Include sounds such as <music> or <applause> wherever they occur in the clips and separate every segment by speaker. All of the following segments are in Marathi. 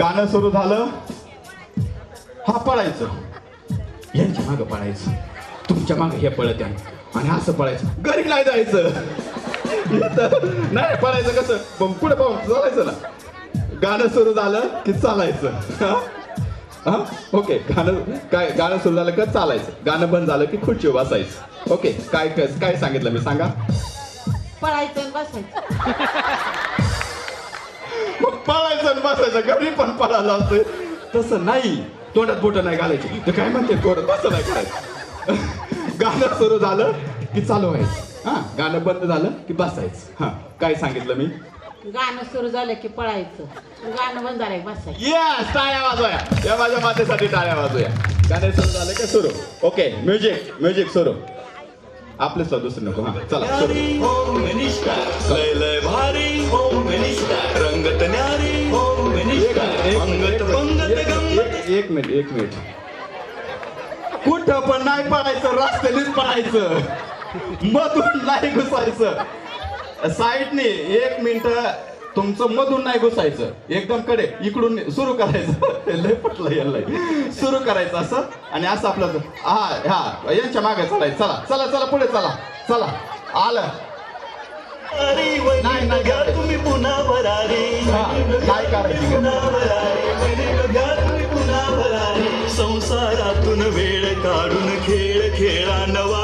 Speaker 1: गाणं सुरू झालं. हा पळायचं. यांच्या मागं पळायचं. तुमच्या मागं हे पळत आहे. आणि असं पळायचं. घरी नाही जायचं. नाही पळायचं कसं? मग पुढे पाहून चालायचं ना. गाणं सुरू झालं की चालायचं. हा? ओके गाणं काय गाणं सुरू झालं का चालायचं. गाणं बंद झालं की खुर्ची बसायचं. ओके काय काय सांगितलं मी सांगा.
Speaker 2: पळायचं बसायचं.
Speaker 1: मग पळायचं आणि बसायचं. घरी पण पळायला असते तसं नाही. तोंडात बोट नाही घालायची. ते काय म्हणते तोंडात तसं नाही करायचं. गाणं सुरू झालं की चालू व्हायचं. हा गाणं बंद झालं की बसायचं. हा काय सांगितलं मी?
Speaker 2: गाणं सुरू झालं की पळायचं. गाणं बंद झालं की बसायचं.
Speaker 1: येस टाळ्या वाजवूया. या माझ्या मातेसाठी टाळ्या वाजवूया. गाणे सुरू झाले का सुरू. ओके म्युझिक म्युझिक सुरू. आपले सुद्धा दुसरं नको हा चला एक मिनिट एक मिनिट. कुठं पण नाही पडायचं रस्त्यानेच पडायचं. मधून नाही घुसायचं. साईडने एक मिनिट तुमचं मधून नाही घुसायचं. एकदम कडे इकडून सुरू करायचं. <laughs> लय पटलं याला सुरू करायचं असं. आणि असं आपलं हा हा यांच्या मागे चलायचं चला चला चला पुढे चला. चला. आलं. नाही, करायचं.
Speaker 3: तुम्ही पुन्हा भरारी
Speaker 1: हा, नाही करायची गं.
Speaker 3: पुन्हा भरारी वहिनी घ्या तुम्ही पुन्हा भरारी संसारातून वेळ काढून खेळ खेळा नवा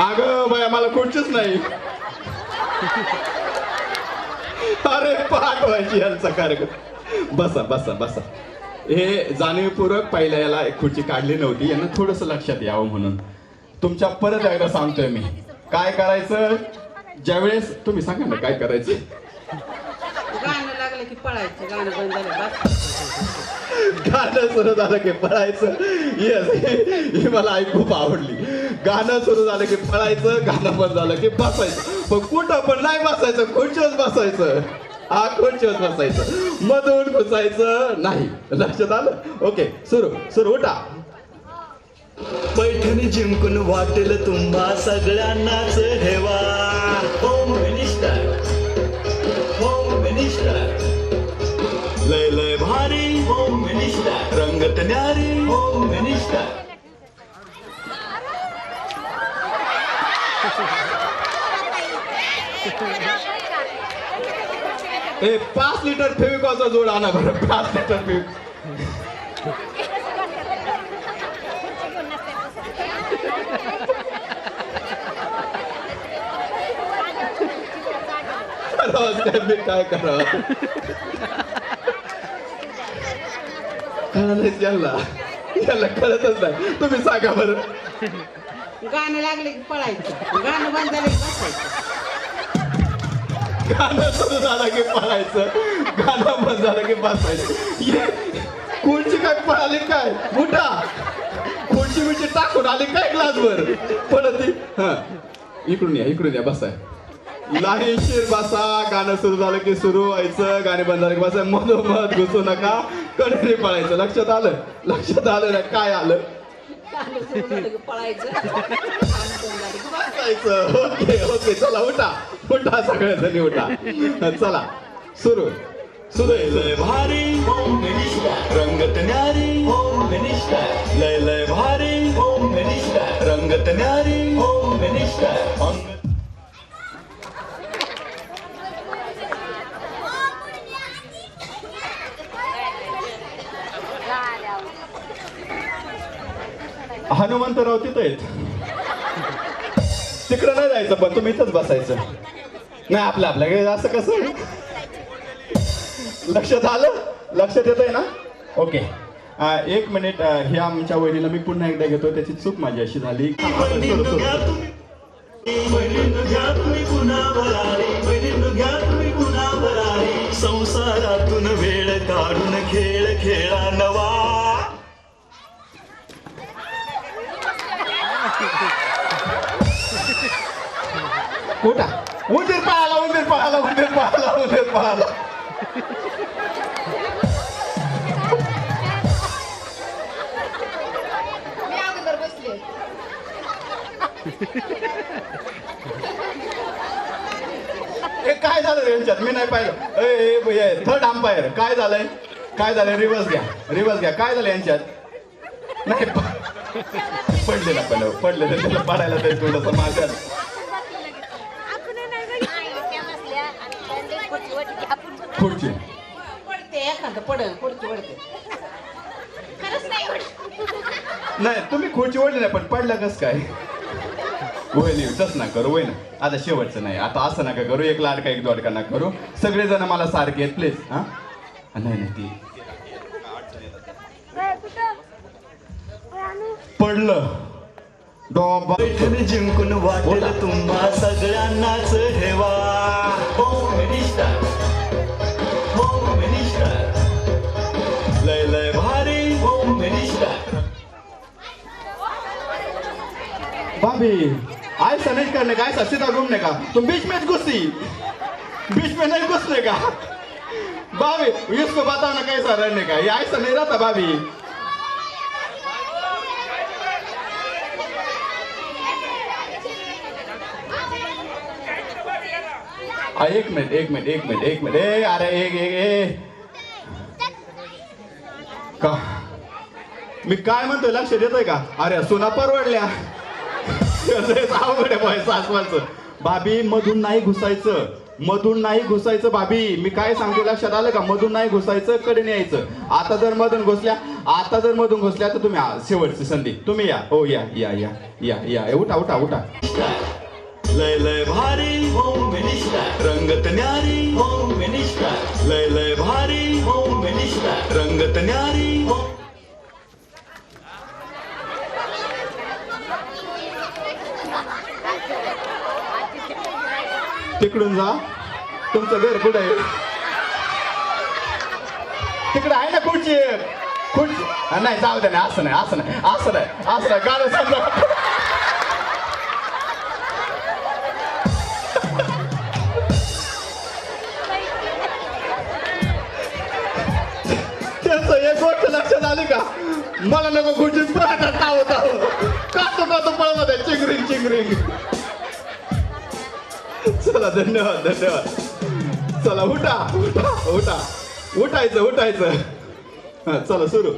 Speaker 1: अगं बाया मला कुठचीच नाही. अरे पाठ व्हायची यांचा कार्यक्रम. बसा बसा बसा. हे जाणीवपूर्वक पहिल्या याला एक खुर्ची काढली नव्हती. यांना थोडस लक्षात यावं म्हणून. तुमच्या परत एकदा सांगतोय मी. काय करायचं? ज्यावेळेस तुम्ही सांगा ना काय करायचं?
Speaker 2: गाणं लागलं की पळायचं. गाणं बंद झालं
Speaker 1: गाणं सुरू झालं की पळायचं. येस ही मला आई खूप आवडली. गाणं सुरू झालं की पळायचं गाणं बंद झालं की बसायचं. पण कुठं पण नाही बसायचं खुर्चीवर बसायचं. हा खुर्चीवर बसायचं. मधून घुसायचं नाही. लक्षात आलं? ओके सुरू सुरू उठा.
Speaker 3: पैठणी जिंकून वाटेल तुम्हा सगळ्यांनाच हेवा. होम मिनिस्टर होम मिनिस्टर लय लय भारी. होम मिनिस्टर रंगत न्यारी. होम मिनिस्टर
Speaker 1: ए पाच लिटर फेविकॉलचा जोड आणा बरं पाच लिटर फेविक काय मी काय करावं कळालंच याला. याला कळतच नाही. तुम्ही सांगा बरं.
Speaker 2: गाणं लागलं की पळायचं. गाणं बंद झालं की बसायचं.
Speaker 1: गाणं सुरू झालं की पळायचं. गाणं बंद झालं की बसायचं. ये, खुर्ची काय पळाली काय? उठा खुर्ची मिठी टाकून आली काय ग्लासवर पडत हा. इकडून या इकडून या बसाय लाहीशीर बसा. गाणं सुरू झालं की सुरू व्हायचं. गाणे बंद झालं की बसाय मधोमध घुसू नका. कडेने पळायचं. लक्षात आलं? लक्षात आलं ना? काय आलं?
Speaker 2: गाणं सुरू झालं की पळायचं
Speaker 1: ओके ओके चला उठा उठा सगळ्याजणी उठा चला सुरू. सुरू
Speaker 3: लय भारी. होम रंगत न्यारी. ओम मिनिस्टर.
Speaker 1: हनुमंतराव तिथं आहेत. तिकडं नाही जायचं पण तुम्ही इथंच बसायचं. नाही आपलं आपल्याकडे असं कसं? लक्षात आलं लक्षात येत आहे ना? ओके. एक मिनिट. हे आमच्या वहिनीला मी पुन्हा एकदा घेतो. त्याची चूक माझी अशी झाली.
Speaker 3: संसारातून वेळ काढून खेळ खेळा नवा
Speaker 1: उठा उंदीर पळाला उंदीर पळाला उंदीर पळाला उंदीर पळाला हे काय झालं यांच्यात मी नाही पाहिलं. थर्ड अंपायर काय झालंय? काय झालंय? रिवर्स घ्या. रिवर्स घ्या. काय झालं यांच्यात नाही पडले ना पडले तर त्याला पडायला ते थोडस माझ्यात पुढची
Speaker 2: पडते एखादं पडल पुढची पडते
Speaker 1: नाही तुम्ही खुर्ची ओढली नाही पण पडलं कस काय? वहिनी तस ना करू वय ना आता शेवटचं नाही आता असं नका करू एक लाडका एक दोडका नका करू. सगळेजण मला सारखे आहेत प्लीज हा? नाही नाही ती पडलं.
Speaker 3: जिंकून वाटेल. तुम्हा सगळ्यांनाच हेवा
Speaker 1: भाभी ऐसा नहीं करने का? ऐसा सीधा घूमने का? तुम बीच में घुसी बीच में नहीं घुसने का? भाभी इसको बताओ ना कैसा रहने का? ये ऐसा नहीं रहता भाभी। एक मिनट एक मिनट एक मिनट एक मिनट। ए अरे एक एक ए। का? मी काय म्हणतोय? लक्ष देतोय का? अरे सुना परवडल्या। अवघड आहे बाई सासवाचं. भाभी मधून नाही घुसायचं. मधून नाही घुसायचं भाभी. मी काय सांगते लक्षात आलं का? मधून नाही घुसायचं कडे यायचं. आता जर मधून घुसल्या आता जर मधून घुसल्या तर तुम्ही शेवटची संधी. तुम्ही या. हो या या या या या. उठा उठा उठा.
Speaker 3: लय लय भारी होम मिनिस्टर. रंगत न्यारी. Home minister. लय लय भारी होम मिनिस्टर. रंगत न्यारी. होम
Speaker 1: तिकडून जा. तुमचं घर कुठं आहे? तिकडे आहे ना खुर्ची. खुर्ची. नाही जाऊ दे नाही असं नाही असं नाही असं नाही असं नाही गाणं समजा एक गोष्ट लक्षात आली का? मला नको खुर्चीत पळत होता का तो का तो पळवत आहे चिंगरिंग चिंगरिंग. चला धन्यवाद धन्यवाद. चला उठा उठा उठा. उठायचं उठायचं. हा, चला सुरू.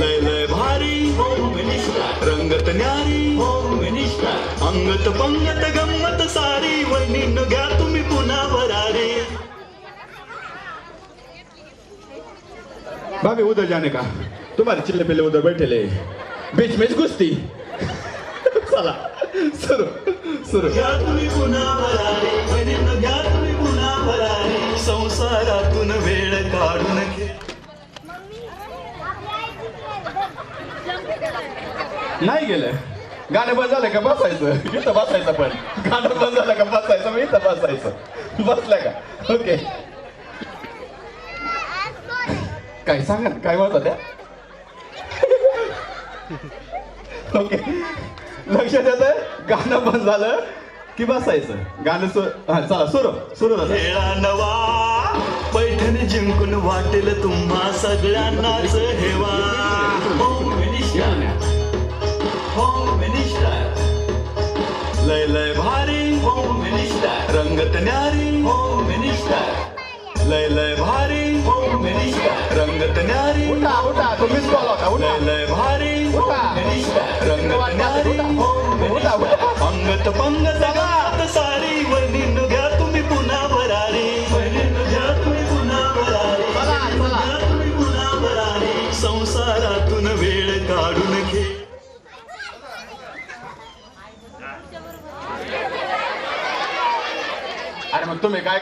Speaker 3: लय लय भारी. रंगत न्यारी. अंगत पंगत गंमत सारी. वहिनीनं घ्या तुम्ही पुन्हा भरारी
Speaker 1: भाभी उधर जाने का? तुम्हारे चिल्ले पिल्ले उधर बैठे ले बीच में कुश्ती चला. सुरू सुरू.
Speaker 3: घ्या तुम्ही पुन्हा भरारी घ्या तुम्ही पुन्हा भरारी संसारातून वेळ काढून घे.
Speaker 1: नाही गेलं. गाणं बंद झालं का? बसायचं. इथं बसायचं पण. गाणं बंद झालं का? बसायचं. मग इथं बसायचं. बसलं का? ओके. काय सांगा ना, काय म्हणत त्या ओके. लक्षात येत गाणं बंद झालं की बसायचं. गाणं सु हा चला सुरू सुरू झालं
Speaker 3: नवा पैठण जिंकून वाटेल तुम्हा सगळ्यांनाच हेवा. Home minister. लय लय भारी होम मिनिस्टर. रंगत न्यारी होम मिनिस्टर. लय लय भारी रंगत न्यारी.
Speaker 1: उठा उठा तो मिस कॉल होता उठा.
Speaker 3: लय भारी रंगत न्यारी. अंगत पंगत गात सारी.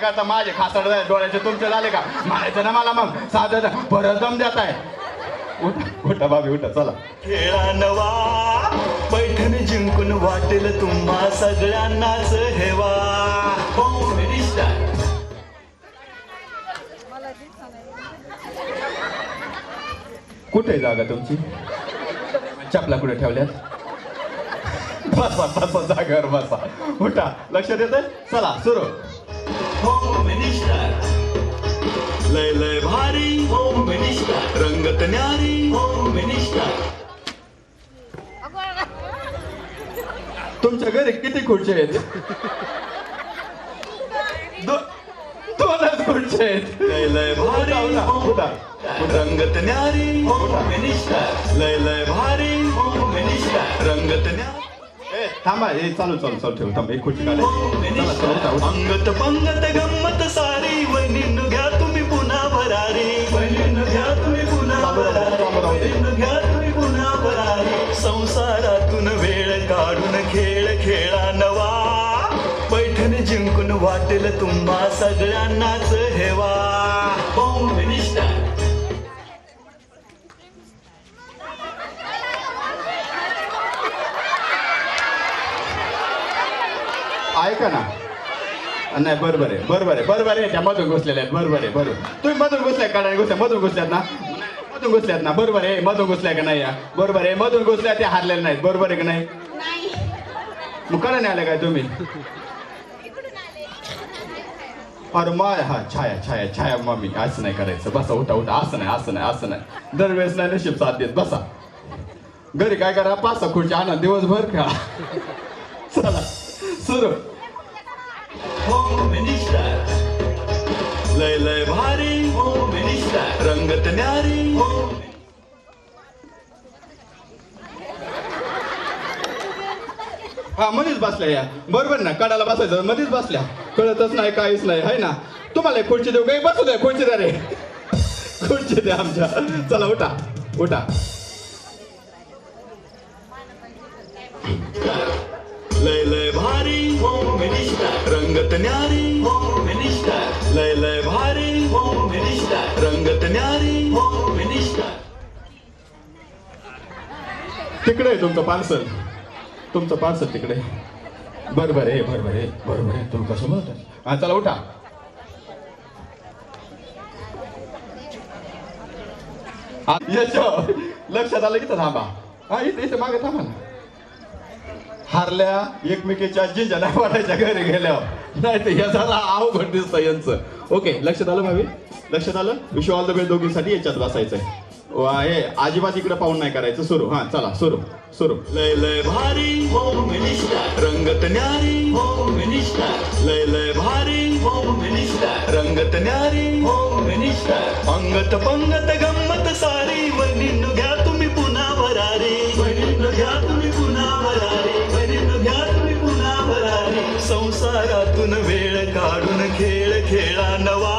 Speaker 1: करता माझे खासड डोळ्याचे तुमचे झाले का? म्हणायचं ना मला मग. साधं परत दम देत आहे उठा उठा बाबी उठा चला.
Speaker 3: खेळा नवा पैठण जिंकून वाटेल तुम्हा सगळ्यांनाच हेवा. मिनिस्टर
Speaker 1: कुठे जागा तुमची? चपला कुठे ठेवल्यात? बसा बसा जागेवर बसा. उठा लक्षात येत चला सुरू.
Speaker 3: होम मिनिस्टर लय लय भारी. होम मिनिस्टर रंगत न्यारी. होम मिनिस्टर
Speaker 1: तुमच्या घरी किती खुर्च्या आहेत? दोनच खुर्च्या आहेत.
Speaker 3: लय लय भारी.
Speaker 1: उठा,
Speaker 3: रंगत न्यारी. मिनिस्टर लय लय भारी. मिनिस्टर रंगत न्यारी
Speaker 1: थांबा हे चालू चालू चालू ठेव थांब एक खुर्ची काढायची.
Speaker 3: अंगत पंगत गंमत सारी. वहिनींनु घ्या तुम्ही पुन्हा भरारी वहिनींनु घ्या तुम्ही पुन्हा. वहिनींनु घ्या तुम्ही पुन्हा भरारी संसारातून वेळ काढून खेळ खेळा नवा. पैठण जिंकून वाटेल तुम्हा सगळ्यांनाच हेवा.
Speaker 1: ऐका ना. नाही बरोबर आहे बरोबर आहे बरोबर आहे. त्या मधून घुसलेल्या आहेत बरोबर आहे बरोबर तुम्ही मधून घुसल्या काढा घुसल्या मधून घुसल्यात ना? मधून घुसल्यात ना बरोबर आहे. मधून घुसल्या का नाही या? बरोबर आहे. मधून घुसल्या ते हारलेले नाहीत बरोबर आहे का नाही?
Speaker 4: नाही.
Speaker 1: मग कडे नाही आले काय तुम्ही? अरे माय हा छाया छाया छाया मम्मी. असं नाही करायचं. बसा उठा उठा. असं नाही असं नाही असं नाही. दरवेळेस नाही नशीब साथ देत. बसा. घरी काय करा? पाच खुर्ची आणा. दिवसभर खेळा चला. सुरू.
Speaker 3: लय लय भारी. होम मिनिस्टर रंगत न्यारी.
Speaker 1: हा मध्येच बसल्या या. बरोबर ना काढायला बसायचं मध्येच बसल्या. कळतच नाही काहीच नाही है ना? तुम्हाला खुर्ची देऊ काही बसू द्या खुर्ची द्या रे. खुर्ची द्या आमच्या. चला उठा. उठा.
Speaker 3: लय लय भारी. होम मिनिस्टर रंगत न्यारी. होम मिनिस्टर लय लय भारी. होम मिनिस्टर रंगत न्यारी. होम मिनिस्टर
Speaker 1: तिकडे तुमचं पार्सल. तुमचं पार्सल तिकडे. बरोबर आहे बरोबर आहे बरोबर आहे तुम्ही कसं म्हणत? हा चला उठा. यश लक्षात आलं की तर थांबा. हा इथे इथे मागे थांबा ना. हारल्या एकमेकीच्या जिंजा नाही घरी गेल्यावर नाही ते याचा झाला अवघड दिसतं यांचं. ओके लक्षात आलं भावी लक्षात आलं? विश्व ऑल द बेस्ट दोघींसाठी याच्यात बसायचंय. वा, हे अजिबात इकडे पाहून नाही करायचं. सुरू हा चला सुरू सुरू.
Speaker 3: लय लय भारी होम मिनिस्टर. रंगत न्यारी होम मिनिस्टर. लय लय भारी होम मिनिस्टर. रंगत न्यारी होम मिनिस्टर. अंगत पंगत गंमत सारी वहिनींनु घ्या. संसारातून वेळ काढून खेळ खेळा नवा.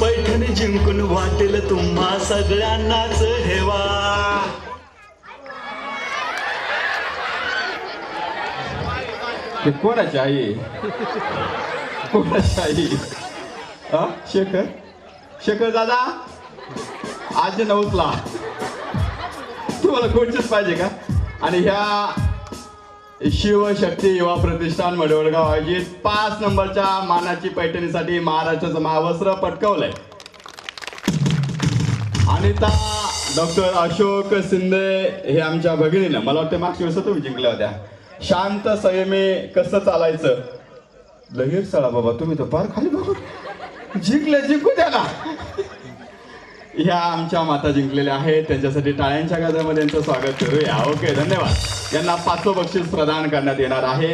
Speaker 3: पैठण जिंकून वाटेल तुम्हा सगळ्यांनाच हेवा.
Speaker 1: कोणाची आई? कोणाची आई? हा शेखर? शेखर दादा? आज नऊचला तुम्हाला कोणचीच पाहिजे का? आणि ह्या शिवशक्ती युवा प्रतिष्ठान मडवळगाव आयोजित पाच नंबरच्या मानाची पैठणीसाठी महाराष्ट्राचं महावस्त्र पटकवलंय. अनिता डॉक्टर अशोक शिंदे हे आमच्या भगिनीनं मला वाटतं मागच्या वेळेस तुम्ही जिंकल्या होत्या. शांत संयमी कसं चालायचं? लगेच चला बाबा तुम्ही तर फार खाली बघू. जिंकले जिंकू द्या ना. ह्या आमच्या माता जिंकलेल्या आहेत. त्यांच्यासाठी टाळ्यांच्या गाजामध्ये यांचं स्वागत करूया. ओके धन्यवाद. यांना पाचवं बक्षीस प्रदान करण्यात येणार आहे.